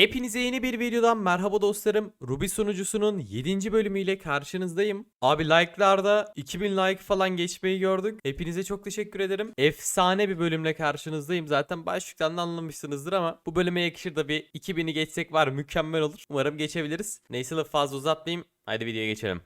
Hepinize yeni bir videodan merhaba dostlarım. Ruby sunucusunun 7. bölümüyle karşınızdayım. Abi like'larda 2000 like falan geçmeyi gördük. Hepinize çok teşekkür ederim. Efsane bir bölümle karşınızdayım. Zaten başlıktan da anlamışsınızdır ama bu bölüme yakışır da bir 2000'i geçsek var mükemmel olur. Umarım geçebiliriz. Neyse lafı fazla uzatmayayım. Haydi videoya geçelim.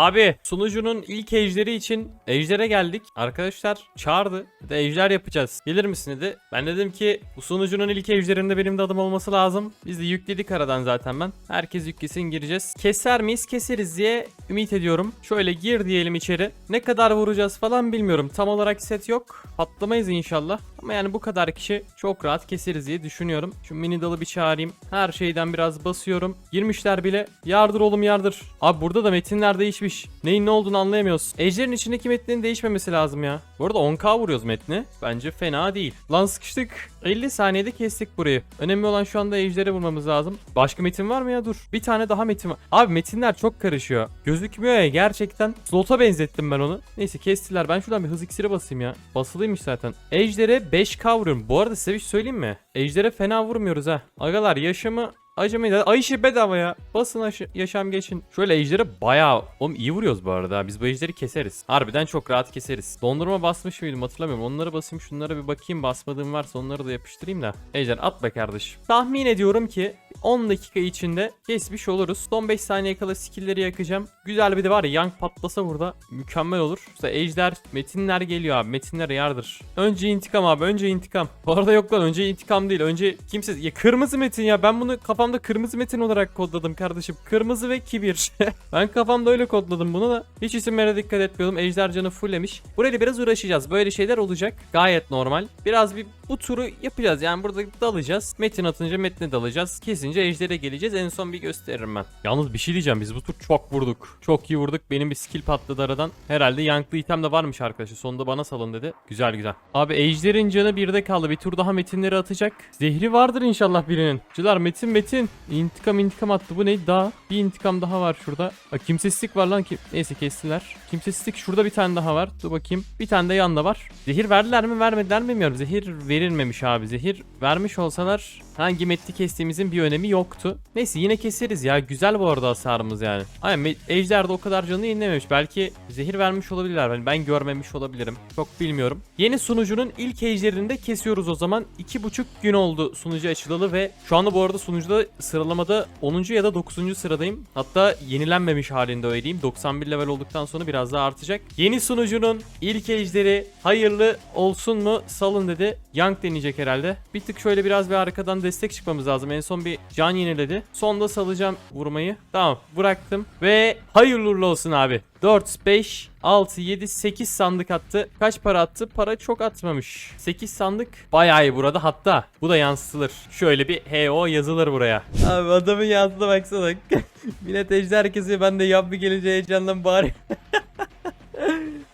Abi sunucunun ilk ejderi için ejdere geldik. Arkadaşlar çağırdı. De ejder yapacağız. Gelir misin dedi. Ben dedim ki bu sunucunun ilk ejderinde benim de adım olması lazım. Biz de yükledik aradan zaten ben. Herkes yüklesin gireceğiz. Keser miyiz? Keseriz diye ümit ediyorum. Şöyle gir diyelim içeri. Ne kadar vuracağız falan bilmiyorum. Tam olarak set yok. Patlamayız inşallah. Ama yani bu kadar kişi çok rahat keseriz diye düşünüyorum. Şu mini dalı bir çağırayım. Her şeyden biraz basıyorum. Girmişler bile. Yardır oğlum yardır. Abi burada da metinler değişmiş. Neyin ne olduğunu anlayamıyoruz. Ejder'in içindeki metnin değişmemesi lazım ya. Bu arada 10k vuruyoruz metni. Bence fena değil. Lan sıkıştık. 50 saniyede kestik burayı. Önemli olan şu anda ejderi vurmamız lazım. Başka metin var mı ya? Dur. Bir tane daha metin var. Abi metinler çok karışıyor. Gözükmüyor ya gerçekten. Slot'a benzettim ben onu. Neyse kestiler. Ben şuradan bir hız iksiri basayım ya. Basılıymış zaten. Ejder'e 5k vuruyorum. Bu arada size bir şey söyleyeyim mi? Ejder'e fena vurmuyoruz ha. Agalar yaşamı Acımayın. Ay işi bedava ya. Basın aşı- yaşam geçin. Şöyle ejderi bayağı... Oğlum iyi vuruyoruz bu arada. Biz bu ejderi keseriz. Harbiden çok rahat keseriz. Dondurma basmış mıydım hatırlamıyorum. Onları basayım şunlara bir bakayım. Basmadığım varsa onları da yapıştırayım da. Ejder at be kardeşim. Tahmin ediyorum ki 10 dakika içinde kesmiş oluruz. Son 5 saniye kala skill'leri yakacağım. Güzel bir de var ya yank patlasa burada mükemmel olur. İşte ejder metinler geliyor abi. Metinler yardır. Önce intikam abi. Önce intikam. Bu arada yok lan önce intikam değil. Önce kimse... Ya kırmızı metin ya. Ben bunu kafamda kırmızı metin olarak kodladım kardeşim. Kırmızı ve kibir. ben kafamda öyle kodladım bunu da. Hiç isimlere dikkat etmiyordum. Ejder canı fulllemiş. Burayla biraz uğraşacağız. Böyle şeyler olacak. Gayet normal. Biraz bir bu turu yapacağız. Yani burada dalacağız. Metin atınca metne dalacağız. Kesince ejdere geleceğiz. En son bir gösteririm ben. Yalnız bir şey diyeceğim. Biz bu tur çok vurduk. Çok iyi vurduk. Benim bir skill patladı aradan. Herhalde yanklı item de varmış arkadaşlar. Sonunda bana salın dedi. Güzel güzel. Abi ejderin canı birde kaldı. Bir tur daha metinleri atacak. Zehri vardır inşallah birinin. Cılar metin metin. İntikam intikam attı. Bu ne? Daha. Bir intikam daha var şurada. Aa, kimsesizlik var lan. Kim... Neyse kestiler. Kimsesizlik şurada bir tane daha var. Dur bakayım. Bir tane de yanda var. Zehir verdiler mi vermediler mi bilmiyorum. Zehir verilmemiş abi. Zehir vermiş olsalar hangi metni kestiğimizin bir önemi yoktu. Neyse yine keseriz ya. Güzel bu arada hasarımız yani. Aynen Ejder de o kadar canı yenilememiş. Belki zehir vermiş olabilirler. Ben, ben görmemiş olabilirim. Çok bilmiyorum. Yeni sunucunun ilk ejderini de kesiyoruz o zaman. 2,5 gün oldu sunucu açılalı ve şu anda bu arada sunucuda sıralamada 10. ya da 9. sıradayım. Hatta yenilenmemiş halinde öyle diyeyim. 91 level olduktan sonra biraz daha artacak. Yeni sunucunun ilk ejderi hayırlı olsun mu salın dedi. Young deneyecek herhalde. Bir tık şöyle biraz bir arkadan destek çıkmamız lazım. En son bir can yeniledi. Sonda salacağım vurmayı. Tamam bıraktım. Ve hayırlı uğurlu olsun abi. 4, 5, 6, 7, 8 sandık attı. Kaç para attı? Para çok atmamış. 8 sandık. Bayağı iyi burada. Hatta bu da yansıtılır. Şöyle bir HO yazılır buraya. Abi adamın yazdığına baksana. Millet ejder kesiyor. Ben de yap bir gelince heyecandan bari.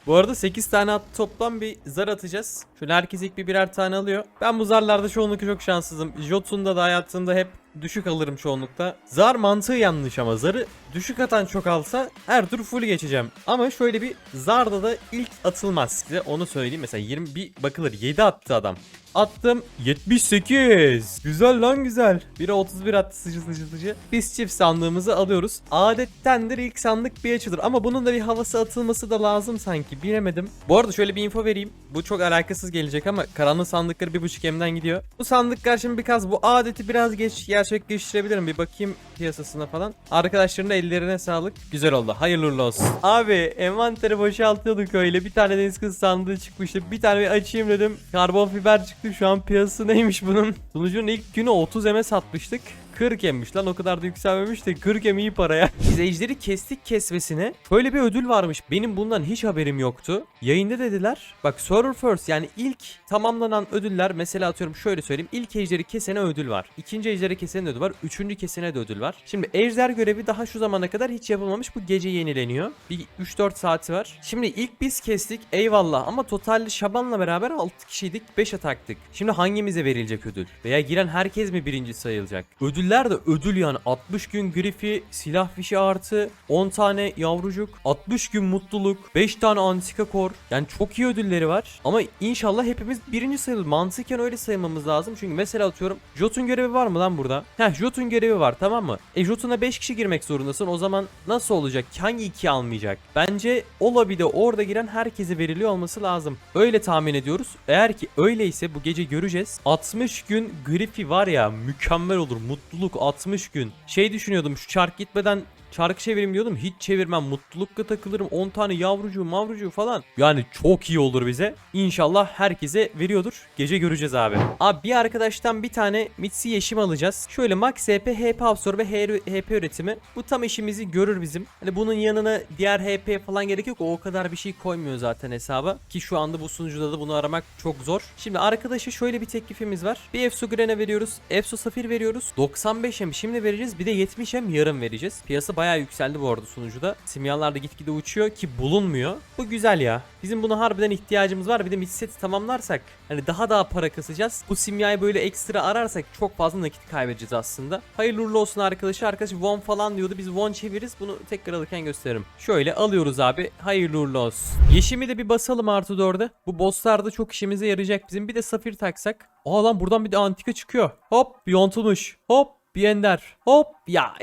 Bu arada 8 tane attı toplam bir zar atacağız. Şöyle herkes ilk bir birer tane alıyor. Ben bu zarlarda çoğunlukla çok şanssızım. Jotun'da da hayatımda hep düşük alırım çoğunlukta. Zar mantığı yanlış ama zarı düşük atan çok alsa her tur full geçeceğim. Ama şöyle bir zarda da ilk atılmaz. Size onu söyleyeyim. Mesela 20 bir bakılır 7 attı adam. Attım 78. Güzel lan güzel. Biri 31 attı sıcı sıcı sıcı. Biz çift sandığımızı alıyoruz. Adettendir ilk sandık bir açılır. Ama bunun da bir havası atılması da lazım sanki. Bilemedim. Bu arada şöyle bir info vereyim. Bu çok alakasız gelecek ama karanlık sandıkları bir buçuk emden gidiyor. Bu sandıklar şimdi birkaç bu adeti biraz geç gerçekleştirebilirim. Bir bakayım piyasasına falan. Arkadaşların da ellerine sağlık. Güzel oldu. Hayırlı olsun. Abi envanteri boşaltıyorduk öyle. Bir tane deniz kızı sandığı çıkmıştı. Bir tane bir açayım dedim. Karbon fiber çıktı. Şu an piyasası neymiş bunun? Sunucunun ilk günü 30 eme satmıştık. 40 emmiş lan o kadar da yükselmemiş de 40 em iyi paraya. Biz ejderi kestik kesmesine. Böyle bir ödül varmış. Benim bundan hiç haberim yoktu. Yayında dediler. Bak server first yani ilk tamamlanan ödüller mesela atıyorum şöyle söyleyeyim. İlk ejderi kesene ödül var. İkinci ejderi kesene de ödül var. Üçüncü kesene de ödül var. Şimdi ejder görevi daha şu zamana kadar hiç yapılmamış. Bu gece yenileniyor. Bir 3-4 saati var. Şimdi ilk biz kestik eyvallah ama totalde Şaban'la beraber 6 kişiydik 5 ataktık. Şimdi hangimize verilecek ödül? Veya giren herkes mi birinci sayılacak? Ödül Ödüller de ödül yani 60 gün grifi, silah fişi artı, 10 tane yavrucuk, 60 gün mutluluk, 5 tane antika kor. Yani çok iyi ödülleri var. Ama inşallah hepimiz birinci sayılır. Mantıken öyle saymamız lazım. Çünkü mesela atıyorum Jotun görevi var mı lan burada? Heh Jotun görevi var tamam mı? E Jotun'a 5 kişi girmek zorundasın. O zaman nasıl olacak? Hangi 2 almayacak? Bence o lobide orada giren herkese veriliyor olması lazım. Öyle tahmin ediyoruz. Eğer ki öyleyse bu gece göreceğiz. 60 gün grifi var ya mükemmel olur. Mutluluk 60 gün. Şey düşünüyordum şu çark gitmeden Çarkı çevireyim diyordum. Hiç çevirmem. Mutlulukla takılırım. 10 tane yavrucuğu mavrucuğu falan. Yani çok iyi olur bize. İnşallah herkese veriyordur. Gece göreceğiz abi. Abi bir arkadaştan bir tane Mitsi yeşim alacağız. Şöyle max HP HP absorbe HP üretimi. Bu tam işimizi görür bizim. Hani bunun yanına diğer HP falan gerek yok. O kadar bir şey koymuyor zaten hesaba. Ki şu anda bu sunucuda da bunu aramak çok zor. Şimdi arkadaşa şöyle bir teklifimiz var. Bir Efsu Gren'e veriyoruz. Efsu Safir veriyoruz. 95 hem şimdi vereceğiz. Bir de 70 hem yarın vereceğiz. Piyasa bayağı yükseldi bu arada sunucuda. Simyalar da gitgide uçuyor ki bulunmuyor. Bu güzel ya. Bizim buna harbiden ihtiyacımız var. Bir de mid tamamlarsak hani daha daha para kasacağız. Bu simyayı böyle ekstra ararsak çok fazla nakit kaybedeceğiz aslında. Hayırlı uğurlu olsun arkadaşı. Arkadaş won falan diyordu. Biz won çeviririz. Bunu tekrar alırken gösteririm. Şöyle alıyoruz abi. Hayırlı uğurlu olsun. Yeşimi de bir basalım artı 4'e. Bu bosslarda çok işimize yarayacak bizim. Bir de safir taksak. Aa lan buradan bir de antika çıkıyor. Hop yontulmuş. Hop bir ender. Hop ya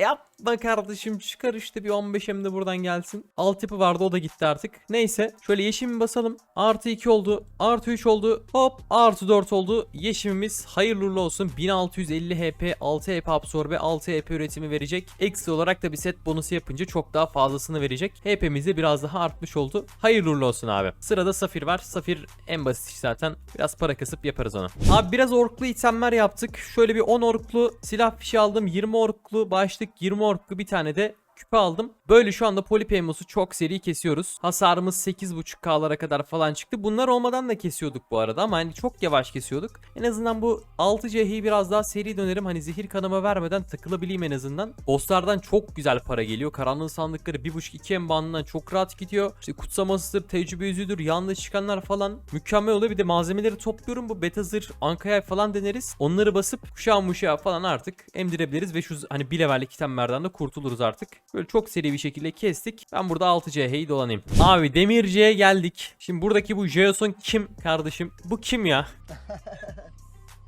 yapma kardeşim çıkar işte bir 15 hem de buradan gelsin. Altyapı vardı o da gitti artık. Neyse şöyle yeşimi basalım. Artı 2 oldu. Artı 3 oldu. Hop artı 4 oldu. Yeşimimiz hayırlı olsun. 1650 HP 6 HP absorbe 6 HP üretimi verecek. Eksi olarak da bir set bonusu yapınca çok daha fazlasını verecek. HP'miz de biraz daha artmış oldu. Hayırlı olsun abi. Sırada Safir var. Safir en basit iş zaten. Biraz para kasıp yaparız onu. Abi biraz orklu itemler yaptık. Şöyle bir 10 orklu silah fişi aldım. 20 orklu başlık 20 orklu bir tane de küpe aldım. Böyle şu anda Polipemos'u çok seri kesiyoruz. Hasarımız 8.5k'lara kadar falan çıktı. Bunlar olmadan da kesiyorduk bu arada ama hani çok yavaş kesiyorduk. En azından bu 6C'yi biraz daha seri dönerim. Hani zehir kanıma vermeden takılabileyim en azından. Bosslardan çok güzel para geliyor. Karanlığın sandıkları 1.5-2 M bandından çok rahat gidiyor. İşte kutsamasıdır, tecrübe yüzüdür, yanında çıkanlar falan mükemmel oluyor. Bir de malzemeleri topluyorum. Bu beta zırh, ankayay falan deneriz. Onları basıp kuşağı muşağı falan artık emdirebiliriz ve şu hani bir levellik itemlerden de kurtuluruz artık. Böyle çok seri bir şekilde kestik. Ben burada 6CH'yi dolanayım. Abi Demirci'ye geldik. Şimdi buradaki bu Jason kim kardeşim? Bu kim ya?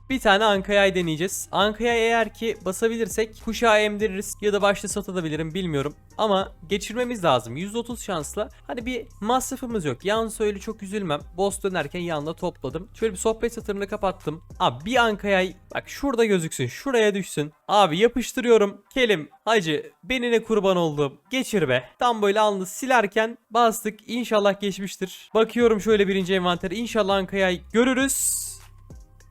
Bir tane Ankaya'yı deneyeceğiz. Ankaya eğer ki basabilirsek kuşağı emdiririz ya da başta satabilirim bilmiyorum. Ama geçirmemiz lazım. %30 şansla. Hani bir masrafımız yok. Yan söyle çok üzülmem. Boss dönerken yanında topladım. Şöyle bir sohbet satırını kapattım. Abi bir Ankaya'yı bak şurada gözüksün. Şuraya düşsün. Abi yapıştırıyorum. Kelim hacı benine kurban oldum. Geçir be. Tam böyle alnı silerken bastık. İnşallah geçmiştir. Bakıyorum şöyle birinci envantere. İnşallah Ankaya'yı görürüz.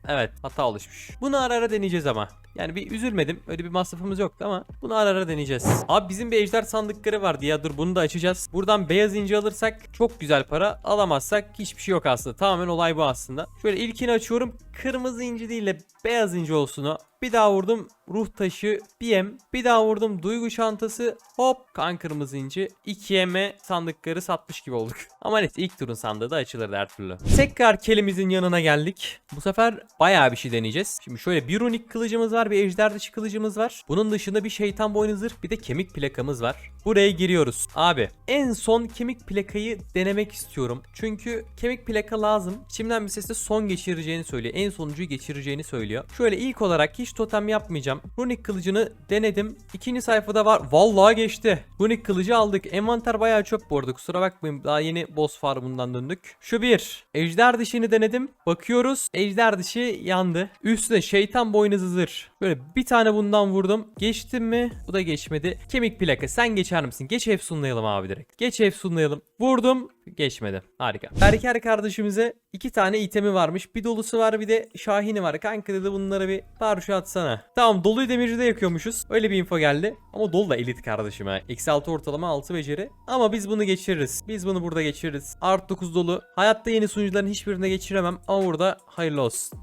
Evet hata oluşmuş. Bunu ara ara deneyeceğiz ama. Yani bir üzülmedim. Öyle bir masrafımız yoktu ama bunu ara ara deneyeceğiz. Abi bizim bir ejder sandıkları vardı ya dur bunu da açacağız. Buradan beyaz inci alırsak çok güzel para. Alamazsak hiçbir şey yok aslında. Tamamen olay bu aslında. Şöyle ilkini açıyorum. Kırmızı inci değil de beyaz inci olsun o. Bir daha vurdum ruh taşı BM. Bir daha vurdum duygu çantası. Hop kan kırmızı inci. 2M'e sandıkları satmış gibi olduk. Ama neyse ilk turun sandığı da açılırdı her türlü. Tekrar kelimizin yanına geldik. Bu sefer bayağı bir şey deneyeceğiz. Şimdi şöyle bir runik kılıcımız var. Bir ejder dışı kılıcımız var. Bunun dışında bir şeytan boynu zırh bir de kemik plakamız var. Buraya giriyoruz. Abi en son kemik plakayı denemek istiyorum. Çünkü kemik plaka lazım. İçimden bir ses de son geçireceğini söylüyor. En sonuncuyu geçireceğini söylüyor. Şöyle ilk olarak hiç totem yapmayacağım. Runik kılıcını denedim. İkinci sayfada var. Vallahi geçti. Runik kılıcı aldık. Envanter bayağı çöp bu arada. Kusura bakmayın. Daha yeni boss farmından döndük. Şu bir. Ejder dişini denedim. Bakıyoruz. Ejder dişi yandı. Üstüne şeytan boynuzu zırh. Böyle bir tane bundan vurdum. Geçtim mi? Bu da geçmedi. Kemik plaka. Sen geçer misin? Geç efsunlayalım abi direkt. Geç efsunlayalım. Vurdum. Geçmedi. Harika. Berker kardeşimize iki tane itemi varmış. Bir dolusu var bir de şahini var. Kanka dedi bunlara bir parça atsana. Tamam doluyu demirci de yakıyormuşuz. Öyle bir info geldi. Ama dolu da elit kardeşim ha. Eksi 6 ortalama 6 beceri. Ama biz bunu geçiririz. Biz bunu burada geçiririz. Art 9 dolu. Hayatta yeni sunucuların hiçbirine geçiremem. Ama burada hayırlı olsun.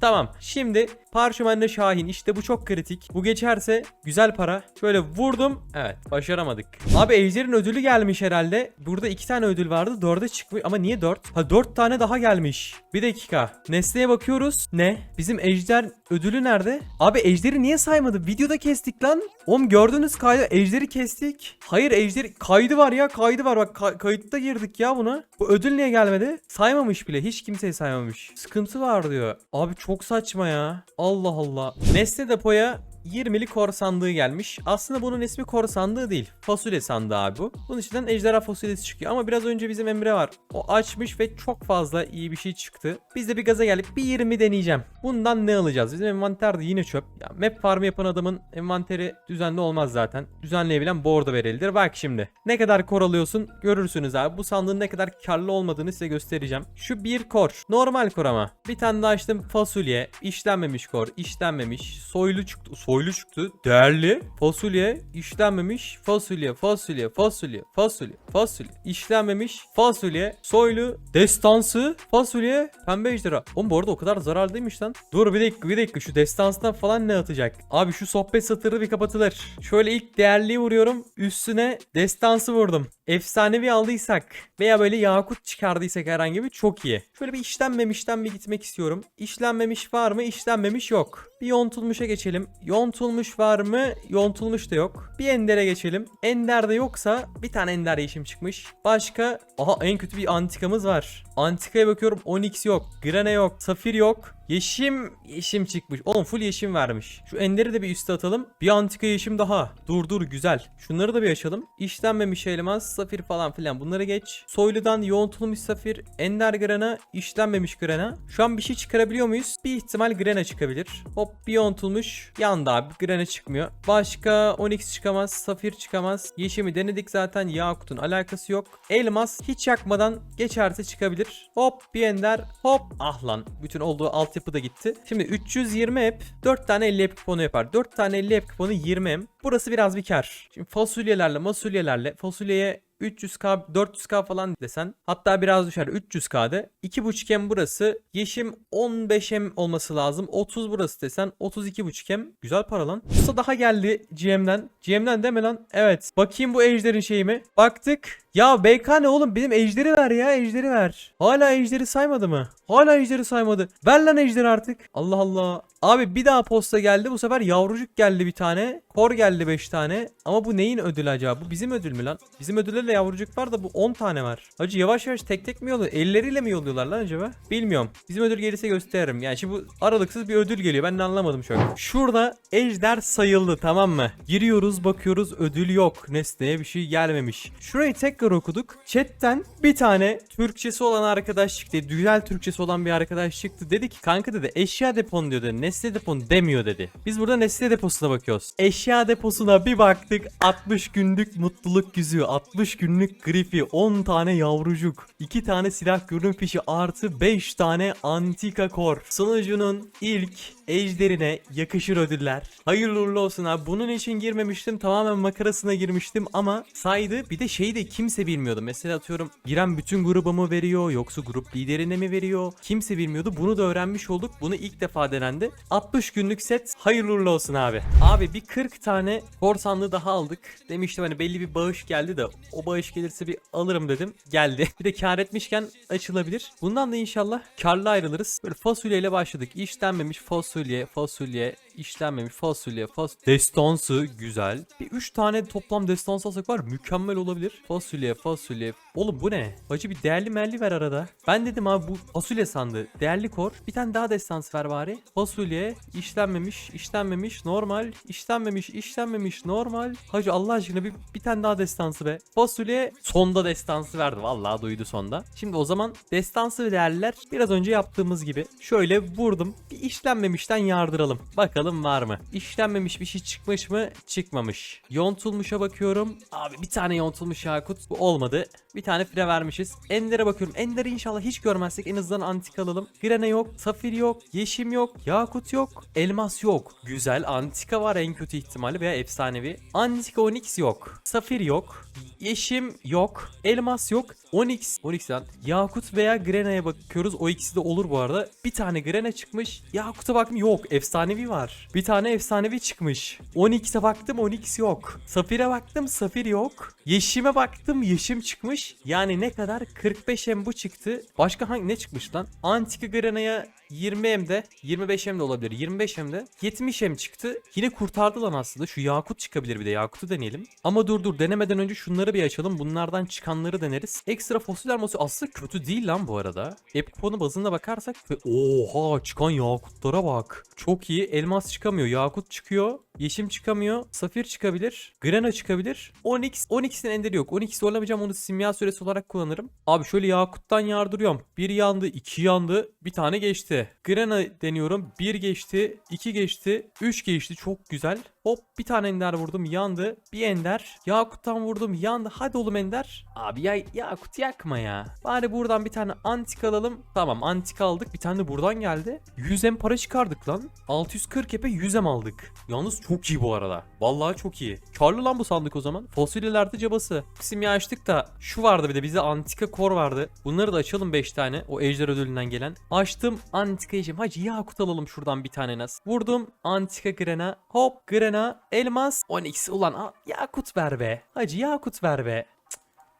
Tamam. Şimdi parşömenle Şahin işte bu çok kritik. Bu geçerse güzel para. Şöyle vurdum. Evet başaramadık. Abi Ejder'in ödülü gelmiş herhalde. Burada iki tane ödül vardı. Dörde çıkmış. Ama niye dört? Ha dört tane daha gelmiş. Bir dakika. Nesneye bakıyoruz. Ne? Bizim Ejder ödülü nerede? Abi Ejder'i niye saymadı? Videoda kestik lan. Oğlum gördünüz kaydı. Ejder'i kestik. Hayır Ejder kaydı var ya kaydı var. Bak kay- kayıtta girdik ya buna. Bu ödül niye gelmedi? Saymamış bile. Hiç kimseyi saymamış. Sıkıntı var diyor. Abi çok saçma ya. Allah Allah. Nesne depoya 20'li kor sandığı gelmiş. Aslında bunun ismi kor sandığı değil. Fasulye sandığı abi bu. Bunun içinden ejderha fasulyesi çıkıyor. Ama biraz önce bizim Emre var. O açmış ve çok fazla iyi bir şey çıktı. Biz de bir gaza gelip bir 20 deneyeceğim. Bundan ne alacağız? Bizim envanter de yine çöp. Ya map farmı yapan adamın envanteri düzenli olmaz zaten. Düzenleyebilen bordo verilidir. Bak şimdi. Ne kadar kor alıyorsun görürsünüz abi. Bu sandığın ne kadar karlı olmadığını size göstereceğim. Şu bir kor. Normal kor ama. Bir tane daha açtım fasulye. işlenmemiş kor. işlenmemiş. Soylu çıktı. Soylu çıktı. Değerli. Fasulye. işlenmemiş. Fasulye. Fasulye. Fasulye. Fasulye. Fasulye. işlenmemiş. Fasulye. Soylu. Destansı. Fasulye. Pembe ejderha. Oğlum bu arada o kadar zararlıymış lan. Dur bir dakika bir dakika. Şu destanstan falan ne atacak? Abi şu sohbet satırı bir kapatılır. Şöyle ilk değerliyi vuruyorum. Üstüne destansı vurdum. Efsanevi aldıysak veya böyle yakut çıkardıysak herhangi bir çok iyi. Şöyle bir işlenmemişten bir gitmek istiyorum. İşlenmemiş var mı? İşlenmemiş yok. Bir yontulmuşa geçelim. Yontulmuş var mı? Yontulmuş da yok. Bir endere geçelim. Enderde yoksa bir tane ender yeşim çıkmış. Başka? Aha en kötü bir antikamız var. Antikaya bakıyorum. Onyx yok. Grane yok. Safir yok. Yeşim yeşim çıkmış. Oğlum full yeşim vermiş. Şu enderi de bir üste atalım. Bir antika yeşim daha. Dur dur güzel. Şunları da bir açalım. İşlenmemiş elmas, safir falan filan bunları geç. Soyludan yoğuntulmuş safir, ender grana, işlenmemiş grana. Şu an bir şey çıkarabiliyor muyuz? Bir ihtimal grana çıkabilir. Hop bir yoğuntulmuş. Yandı abi. Grana çıkmıyor. Başka onyx çıkamaz, safir çıkamaz. Yeşimi denedik zaten. Yakut'un alakası yok. Elmas hiç yakmadan geçerse çıkabilir. Hop bir ender. Hop. Ah lan. Bütün olduğu altyapı da gitti. Şimdi 320 ep 4 tane 50 ep kuponu yapar. 4 tane 50 ep kuponu 20 em. Burası biraz bir kar. Şimdi fasulyelerle masulyelerle fasulyeye 300k 400k falan desen hatta biraz düşer 300k'de 2.5 em burası yeşim 15 em olması lazım 30 burası desen 32.5 em güzel para lan Usta daha geldi GM'den GM'den deme lan evet bakayım bu ejderin şeyi mi baktık ya BK ne oğlum? Benim ejderi ver ya ejderi ver. Hala ejderi saymadı mı? Hala ejderi saymadı. Ver lan ejderi artık. Allah Allah. Abi bir daha posta geldi. Bu sefer yavrucuk geldi bir tane. Kor geldi 5 tane. Ama bu neyin ödülü acaba? Bu bizim ödül mü lan? Bizim ödüllerle yavrucuk var da bu 10 tane var. Hacı yavaş yavaş tek tek mi yolluyor? Elleriyle mi yolluyorlar lan acaba? Bilmiyorum. Bizim ödül gelirse gösteririm. Yani şimdi bu aralıksız bir ödül geliyor. Ben de anlamadım an. Şurada ejder sayıldı tamam mı? Giriyoruz bakıyoruz ödül yok. Nesneye bir şey gelmemiş. Şurayı tekrar okuduk. Chatten bir tane Türkçesi olan arkadaş çıktı güzel Türkçesi olan bir arkadaş çıktı. Dedi ki kanka dedi eşya depon diyor dedi nesne depon demiyor dedi. Biz burada nesne deposuna bakıyoruz. Eşya deposuna bir baktık 60 günlük mutluluk yüzüğü 60 günlük grifi 10 tane yavrucuk 2 tane silah görünüm fişi artı 5 tane antika kor. Sunucunun ilk ejderine yakışır ödüller. Hayırlı uğurlu olsun abi. Bunun için girmemiştim. Tamamen makarasına girmiştim ama saydı. Bir de şeyi de kimse bilmiyordu. Mesela atıyorum giren bütün gruba mı veriyor yoksa grup liderine mi veriyor? Kimse bilmiyordu. Bunu da öğrenmiş olduk. Bunu ilk defa denendi. 60 günlük set hayırlı uğurlu olsun abi. Abi bir 40 tane korsanlığı daha aldık. Demiştim hani belli bir bağış geldi de o bağış gelirse bir alırım dedim. Geldi. Bir de kar etmişken açılabilir. Bundan da inşallah karlı ayrılırız. Böyle fasulyeyle başladık. İşlenmemiş fasulye, fasulye, işlenmemiş fasulye, fas destansı güzel. Bir 3 tane toplam destansı alsak var mükemmel olabilir. Fasulye, fasulye. Oğlum bu ne? Acı bir değerli melli ver arada. Ben dedim abi bu fasulye sandı. Değerli kor. Bir tane daha destansı ver bari. Fasulye, işlenmemiş, işlenmemiş, normal, işlenmemiş, işlenmemiş, normal. Hacı Allah aşkına bir, bir tane daha destansı be. Fasulye sonda destansı verdi. Vallahi duydu sonda. Şimdi o zaman destansı değerliler biraz önce yaptığımız gibi şöyle vurdum. Bir işlenmemişten yardıralım. Bakalım Bakalım var mı? İşlenmemiş bir şey çıkmış mı? Çıkmamış. Yontulmuşa bakıyorum. Abi bir tane yontulmuş yakut. Bu olmadı. Bir tane fire vermişiz. Ender'e bakıyorum. Ender'i inşallah hiç görmezsek en azından antik alalım. Grene yok. Safir yok. Yeşim yok. Yakut yok. Elmas yok. Güzel. Antika var en kötü ihtimali veya efsanevi. Antika Onyx yok. Safir yok. Yeşim yok. Elmas yok. Onyx. Onyx'ten Yakut veya Grene'ye bakıyoruz. O ikisi de olur bu arada. Bir tane Grene çıkmış. Yakut'a baktım yok. Efsanevi var. Bir tane efsanevi çıkmış. Onyx'e baktım Onyx yok. Safir'e baktım Safir yok. Yeşim'e baktım Yeşim çıkmış. Yani ne kadar? 45 M bu çıktı. Başka hangi ne çıkmış lan? Antika Grene'ye 20 M'de 25 M de olabilir. 25 M'de 70 M çıktı. Yine kurtardı lan aslında. Şu Yakut çıkabilir bir de. Yakut'u deneyelim. Ama dur dur denemeden önce şunları bir açalım. Bunlardan çıkanları deneriz. Ekstra fosil elması aslında kötü değil lan bu arada. Epiponu bazında bakarsak ve oha çıkan yakutlara bak. Çok iyi. Elmas çıkamıyor. Yakut çıkıyor. Yeşim çıkamıyor. Safir çıkabilir. Grena çıkabilir. Onyx. Onyx'in enderi yok. Onyx zorlamayacağım. Onu simya süresi olarak kullanırım. Abi şöyle Yakut'tan yardırıyorum. Bir yandı. iki yandı. Bir tane geçti. Grena deniyorum. Bir geçti. iki geçti. Üç geçti. Çok güzel. Hop bir tane ender vurdum. Yandı. Bir ender. Yakut'tan vurdum. Yandı. Hadi oğlum ender. Abi ya Yakut yakma ya. Bari buradan bir tane antik alalım. Tamam antik aldık. Bir tane de buradan geldi. 100 em para çıkardık lan. 640 epe 100 em aldık. Yalnız çok iyi bu arada. Vallahi çok iyi. Karlı lan bu sandık o zaman. Fasulyelerde cabası. Simya açtık da şu vardı bir de bize antika kor vardı. Bunları da açalım 5 tane. O ejder ödülünden gelen. Açtım antika yiyeceğim. Hacı yakut alalım şuradan bir tane nas. Vurdum antika grena. Hop grena. Elmas. Onyx. Ulan a- yakut ver be. Hacı yakut ver be.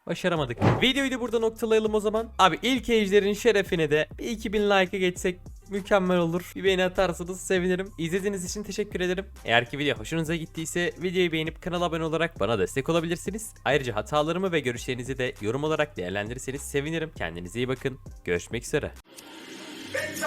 Başaramadık. Videoyu da burada noktalayalım o zaman. Abi ilk ejderin şerefine de bir 2000 like'a geçsek mükemmel olur. Bir beğeni atarsanız sevinirim. İzlediğiniz için teşekkür ederim. Eğer ki video hoşunuza gittiyse videoyu beğenip kanala abone olarak bana destek olabilirsiniz. Ayrıca hatalarımı ve görüşlerinizi de yorum olarak değerlendirirseniz sevinirim. Kendinize iyi bakın. Görüşmek üzere. Bitch.